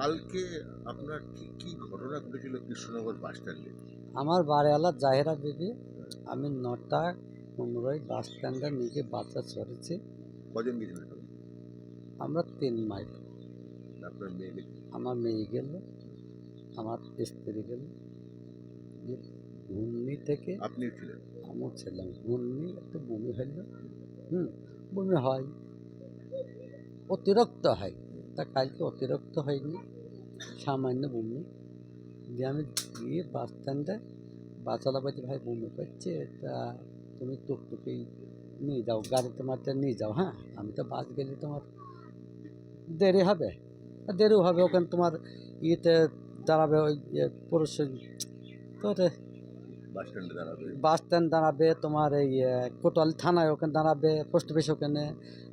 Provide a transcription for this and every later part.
কালকে আপনার কি কি ঘটনা ঘটেছিল কৃষ্ণনগর বাস স্ট্যান্ডে? আমার বাড়িওয়ালা জাহেরা বিবি আমি নটা পনেরোই বাস স্ট্যান্ডে নিজে বাচ্চা চড়েছি। কজন গেছিলেন? আমরা তিন মাইল। আপনার মেয়ে আমার মেয়ে গেল আমার স্ত্রী গেল। ঘূর্ণি থেকে আপনিও ছিলেন? আমিও ছিলাম। ঘূর্ণি একটু বমি হইল। হুম বমি হয় অতিরিক্ত হয়। তা কালকে অতিরিক্ত হয়নি, সামান্য বমি। দিয়ে আমি গিয়ে বাস স্ট্যান্ডে বাচ্চালা বলছে ভাই বমি করছে, তা তুমি টুকটুকি নিয়ে যাও, গাড়িতে মারতে নিয়ে যাও হ্যাঁ? আমি তো বাস গেলে তোমার দেরি হবে। দেরিও হবে, ওখানে তোমার ইয়েতে দাঁড়াবে ওই পুরুষ তোর বাস স্ট্যান্ডে দাঁড়াবে। তোমার এই কোটাল থানায় ওখানে দাঁড়াবে পোস্ট অফিস ওখানে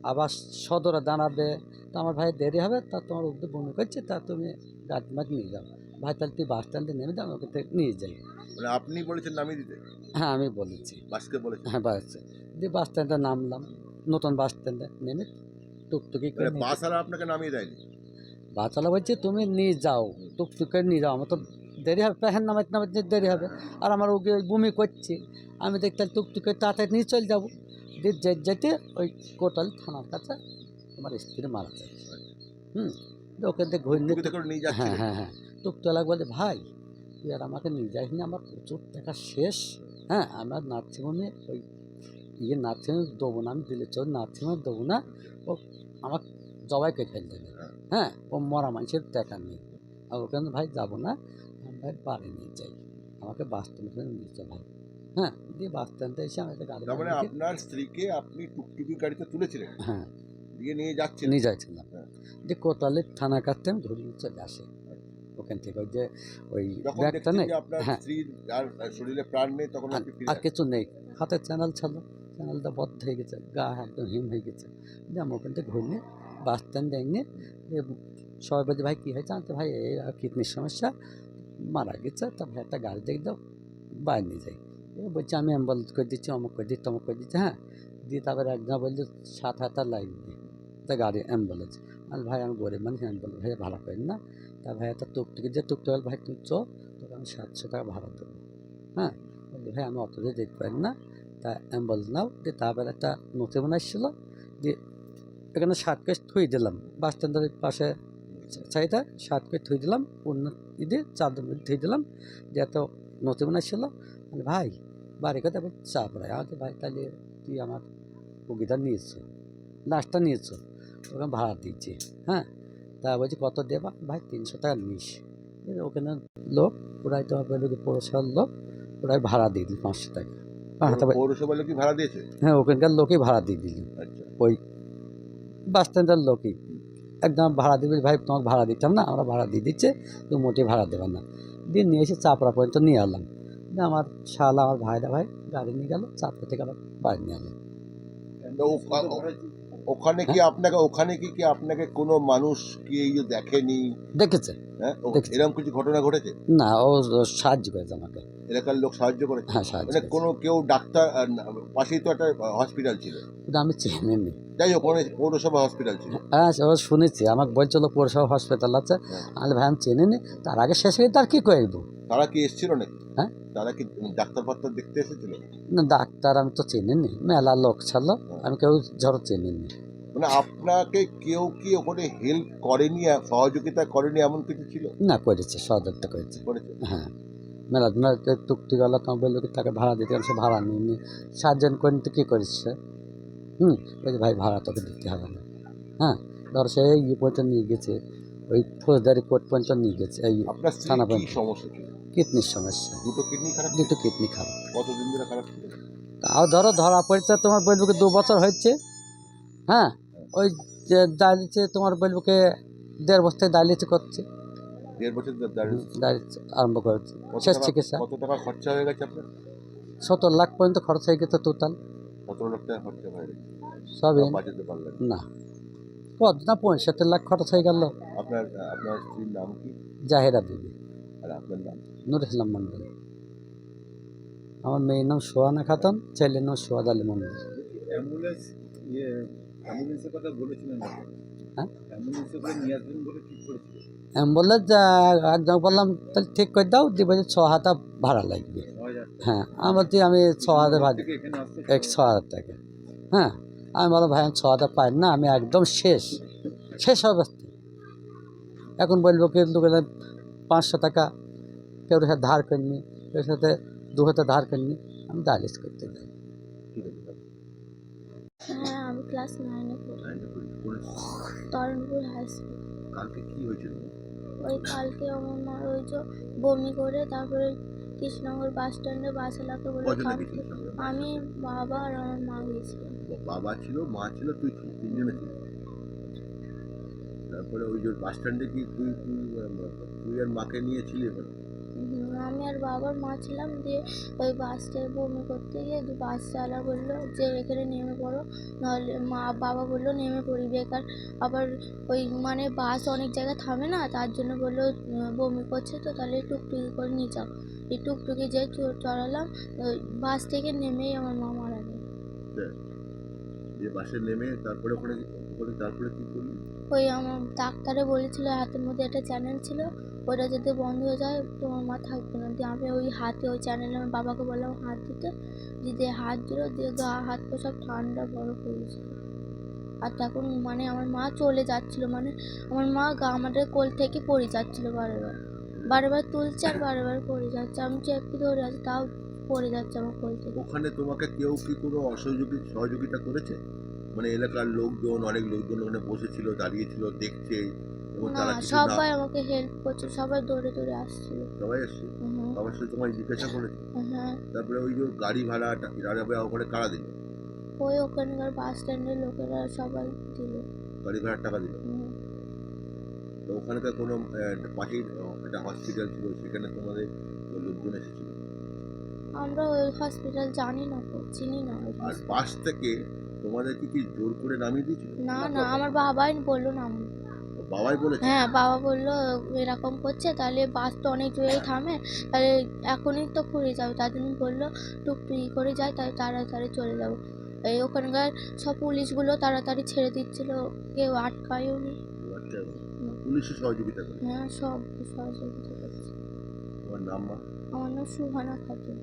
আবার সদরে দাঁড়াবে। তা আমার ভাই দেরি হবে তা তোমার উদ্যোগ বমি করছে তা তুমি গাড়ি মাছ নিয়ে যাও। ভাই তাহলে তুই বাস স্ট্যান্ডে নেমে যাও থেকে নিয়ে যাই। মানে আপনি বলেছেন নামিয়ে দিতে? হ্যাঁ আমি বলেছি। বাসকে বলেছেন? হ্যাঁ বাস। দিয়ে বাস স্ট্যান্ডে নামলাম নতুন বাস স্ট্যান্ডে নেমে টুকটুকি করে মানে বাস আপনাকে নামিয়ে দেয়নি? বাচ্চালা বলছে তুমি নিয়ে যাও টুকটুক করে নিয়ে যাও আমার তো দেরি হবে প্যাহেন নামাইতে নামাইতে দেরি হবে। আর আমার ওকে বমি করছে। আমি দেখতে টুকটুক তাড়াতাড়ি নিয়ে চলে যাব। দিয়ে যে- যেতে ওই কোটাল থানার কাছে আমার স্ত্রী মারা যায়। হুম ওকে দিয়ে ঘুরে হ্যাঁ হ্যাঁ হ্যাঁ। টুকতলা বলে ভাই তুই আর আমাকে নিয়ে যাস না আমার প্রচুর টাকা শেষ। হ্যাঁ আমার নার্সিংহোমে ওই ইয়ে নার্সিংহোমে দেবো না আমি দিলে চল নার্সিংহোমে দেবো না। ও আমার জবাইকে ফেল দেবে। হ্যাঁ ও মরা মানুষের টাকা নেই। আর ওখানে ভাই যাব না। ভাই বাড়ি নিয়ে যাই। আমাকে বাস স্ট্যান্ডে নিয়ে চল ভাই। হ্যাঁ দিয়ে বাস স্ট্যান্ডে এসে আমি একটা গাড়ি তার মানে আপনার স্ত্রীকে আপনি টুকটুকি গাড়িতে তুলেছিলেন? হ্যাঁ। দিয়ে নিয়ে যাচ্ছেন নিয়ে যাচ্ছিলাম। হ্যাঁ। যে কোতালের থানা থেকে আমি ঘুরিয়ে চলে আসে ওখান থেকে ওই যে ওই ব্যাগটা নেই। আপনার হ্যাঁ। আর শরীরে প্রাণ নেই তখন আর কিছু নেই। হাতের চ্যানেল ছিল। চ্যানেলটা বদ্ধ হয়ে গেছে। গা একদম হিম হয়ে গেছে। যে আমি ওখান থেকে ঘুরিয়ে বাস স্ট্যান্ডে এনে সবাই বলছে ভাই কী হয়েছে? আমি ভাই এই কিডনির সমস্যা। মারা গেছে তা ভাই একটা গাড়ি দেখে দাও বাইরে নিয়ে যাই। এ বলছে আমি অ্যাম্বুলেন্স করে দিচ্ছি অমুক করে দিচ্ছি তমুক করে দিচ্ছি হ্যাঁ? দিয়ে তারপরে একজন বলছে সাত হাজার লাইন দিয়ে তা গাড়ি অ্যাম্বুলেন্স আমি ভাই আমি গরিব মানুষ অ্যাম্বুলেন্স ভাই ভাড়া করেন না। তা ভাই একটা টুকটুকি যে টুকটুক বলে, ভাই তুমি চো তোকে আমি সাতশো টাকা ভাড়া দেবো। হ্যাঁ? বললি ভাই আমি অত দিয়ে পারি না। তা অ্যাম্বুলেন্স নাও দিয়ে তারপরে একটা নথি বানাইছিল দিয়ে এখানে শার্ট কেস থুই দিলাম। বাস স্ট্যান্ডের পাশে সাইডে শার্ট কেস থুই দিলাম অন্য ঈদে চাদর মধ্যে থুই দিলাম যে এত নথি বানাইছিল। বলি, ভাই বাড়ি কথা চাপ রায় আমাকে ভাই তাহলে তুই আমার সুবিধা নিয়েছো লাস্টটা নিয়েছো ওখানে ভাড়া দিয়েছি হ্যাঁ? তা বলছি কত দেবা? ভাই তিনশো টাকা নিস। ওখানে লোক পুরাই তো পৌরসভার লোক পুরাই ভাড়া দিয়ে দিল পাঁচশো টাকা। পৌরসভা লোক ভাড়া দিয়েছে? হ্যাঁ ওখানকার লোকই ভাড়া দিয়ে দিল। আচ্ছা। ওই বাস স্ট্যান্ডের লোকই। একদম ভাড়া দিবে ভাই তোমাকে ভাড়া দিতাম না আমরা ভাড়া দিয়ে দিচ্ছে তুমি মোটে ভাড়া দেবেন না। দিয়ে নিয়ে এসে চাপড়া পর্যন্ত নিয়ে এলাম। দিয়ে আমার শালা আমার ভাইরা ভাই গাড়ি নিয়ে গেল চাপড়া থেকে আবার বাড়ি নিয়ে ও- ওখানে কি আপনাকে ওখানে কি কি আপনাকে কোনো মানুষ কি দেখেনি? দেখেছে। হ্যাঁ? ও- দেখেছি। এরকম কিছু ঘটনা ঘটেছে? না ও ও সাহায্য করেছে আমাকে। এলাকার লোক সাহায্য করেছে? হ্যাঁ সাহায্য মানে করেছে। কোনো কেউ ডাক্তার না, পাশেই তো একটা হসপিটাল ছিল। কিন্তু আমি চিনিনি যাই হোক ওখানে পৌরসভা হসপিটাল ছিল। হ্যাঁ সে ও শুনেছি। আমাকে বলছিল পৌরসভা হসপিটাল আছে। আমি ভাই আমি চিনিনি তার আগে শেষ হয়ে তার কী করব? তারা কি এসেছিল নাকি? হ্যাঁ? তারা কি ডাক্তার ফাক্তার দেখতে এসেছিল? না ডাক্তার আমি তো চিনিনি মেলা লোক ছিল। আমি কেউ ধরো চিনিনি মানে আপনাকে কেউ কি ওখানে হেল্প করেনি সহযোগিতা করেনি এমন কিছু ছিল? না করেছে সহযোগিতা করেছে। করেছে? হ্যাঁ। মেলা গেল তোমার বলল কি তাকে ভাড়া দিতে সে ভাড়া নিয়ে সাতজন করেন তো কী করিস সে? হুম? বলছে ভাই ভাড়া তোকে দিতে হবে না। হ্যাঁ? ধর সে ইয়ে পর্যন্ত নিয়ে গেছে ওই ফৌজদারি কোর্ট পর্যন্ত নিয়ে গেছে এই থানা পর্যন্ত। সমস্যা কিডনির সমস্যা। দুটো কিডনি খারাপ? দুটো কিডনি খারাপ। কতদিন ধরে খারাপ তাও ধরো ধরা পড়েছে তোমার বলব দু বছর হচ্ছে হ্যাঁ? ওই যে ডায়ালিসে তোমার বলব কি দেড় বছর দাঁড়িয়েছে করছে। দেড় বছর আরম্ভ করেছে। শেষ চিকিৎসা। কত টাকা খরচা হয়ে গেছে আপনার? সত্তর লাখ পর্যন্ত খরচ হয়ে গেছে টোটাল সতেরো লাখ টাকা খরচা হয়ে গেছে। সবই। বাঁচাতে পারলেন না। কত না পঁয়ষট্টি লাখ খরচ হয়ে গেল। আপনার আপনার স্ত্রীর নাম কি? জাহেরা বিবি আর আপনার নাম? নুর ইসলাম মন্ডল আমার মেয়ের নাম সোহানা খাতুন ছেলের নাম সোহাদ আলী মন্ডল অ্যাম্বুলেন্স ইয়ে হ্যাঁ? অ্যাম্বুলেন্সে একজন বললাম তাহলে ঠিক করে দাও দিয়ে বলছে ছ হাতা ভাড়া লাগবে। হ্যাঁ আমি বলছি আমি ছ হাজার ভাড়া এক ছ হাজার টাকা। হ্যাঁ আমি বললাম ভাই আমি ছ হাজার পাই না আমি একদম শেষ। শেষ অবস্থা এখন বলব কিন্তু পাঁচশো টাকা কেউ সাথে ধার করিনি কেউ সাথে দু হাতে ধার করিনি আমি ডায়ালিস করতে যাই ঠিক আছে দাদা। হ্যাঁ আমি ক্লাস নাইনে পড়ি। তরণপুর হাই স্কুল কালকে কি হয়েছিল? ওই কালকে আমার মা ওই যে বমি করে তারপরে কৃষ্ণনগর বাস স্ট্যান্ডে বলে থাম- গেছিলিস সঙ্গে? আমি বাবা আর আমার মা গেছিলাম বাবা ছিল মা ছিল তুই ছিল তিনজনে ছিল। তারপরে ওই যে বাস স্ট্যান্ডে কি তুই তুই আর মাকে নিয়েছিলি ওখানে? আমি আর বাবার মা ছিলাম, দিয়ে ওই বাসটায় বমি করতে গিয়ে বাস চালা বলল যে, এখানে নেমে পড়ো। নাহলে মা, বাবা বলল, নেমে পড়ি বেকার আবার ওই মানে বাস অনেক জায়গায় থামে না, তার জন্য বলল বমি করছে তো, তাহলে টুকটুকি করে নিয়ে যাও। এই টুকটুকি যে চড়ালাম বাস থেকে নেমেই আমার মা মারা গেল। বাসে নেমে তারপরে ওখানে তারপরে কি করলি? ওই, আমার ডাক্তারে বলেছিল, হাতের মধ্যে একটা চ্যানেল ছিল ওটা যদি বন্ধ হয়ে যায়, তোমার মা থাকবে না। দিয়ে আমি ওই হাতে, ওই চ্যানেলে আমার বাবাকে বললাম, হাত দিতে। দিয়ে হাত দিল, দিয়ে গা, হাত পা সব ঠান্ডা বরফ হয়ে গেছিল আর তখন মানে আমার মা চলে যাচ্ছিল মানে আমার মা গা আমাদের কোল থেকে পড়ে যাচ্ছিল বারবার। বারবার তুলছে আর বারবার পড়ে যাচ্ছে। আমি চেপে ধরে আছি, তাও পড়ে যাচ্ছে আমার কোল থেকে। ওখানে তোমাকে কেউ কি কোনো অসহযোগী সহযোগিতা করেছে? মানে এলাকার লোকজন অনেক লোকজন ওখানে বসেছিল দাঁড়িয়েছিল দেখছে এবং তারা কিছু না সবাই আমাকে হেল্প করছে সবাই দৌড়ে দৌড়ে আসছিল। সবাই হুম, সবার সাথে তোমায় জিজ্ঞাসা করেছে? হ্যাঁ। তারপরে ওই যে গাড়ি ভাড়া গাড়ি ভাড়া ওখানে কারা দিল? ওই ওখানকার বাস স্ট্যান্ডের লোকেরা সবাই দিল। গাড়ি ভাড়ার টাকা দিল। তো ওখানকার কোনো পাশেই একটা হসপিটাল ছিল সেখানে তোমাদের লোকজন এসেছিল? আমরা ওই হসপিটাল জানি না তো চিনি না আর। বাস থেকে তোমাদেরকে কি জোর করে নামিয়ে দিয়েছিল? না না আমার বাবাই বলল না বাবাই বলেছে? হ্যাঁ বাবা বলল এরকম করছে তাহলে বাস তো অনেক জায়গায় থামে তাহলে এখনই তো ঘুরে যাবে। তার জন্য বলল টুকটুকি করে যায় তাই তাড়াতাড়ি চলে যাব। এই ওখানকার সব পুলিশগুলো তাড়াতাড়ি ছেড়ে দিচ্ছিল কেউ আটকায়ও নি। পুলিশের সহযোগিতা করে? হ্যাঁ সব সহযোগিতা করছে। তোমার নাম আমার নাম সুহানা খাতুন।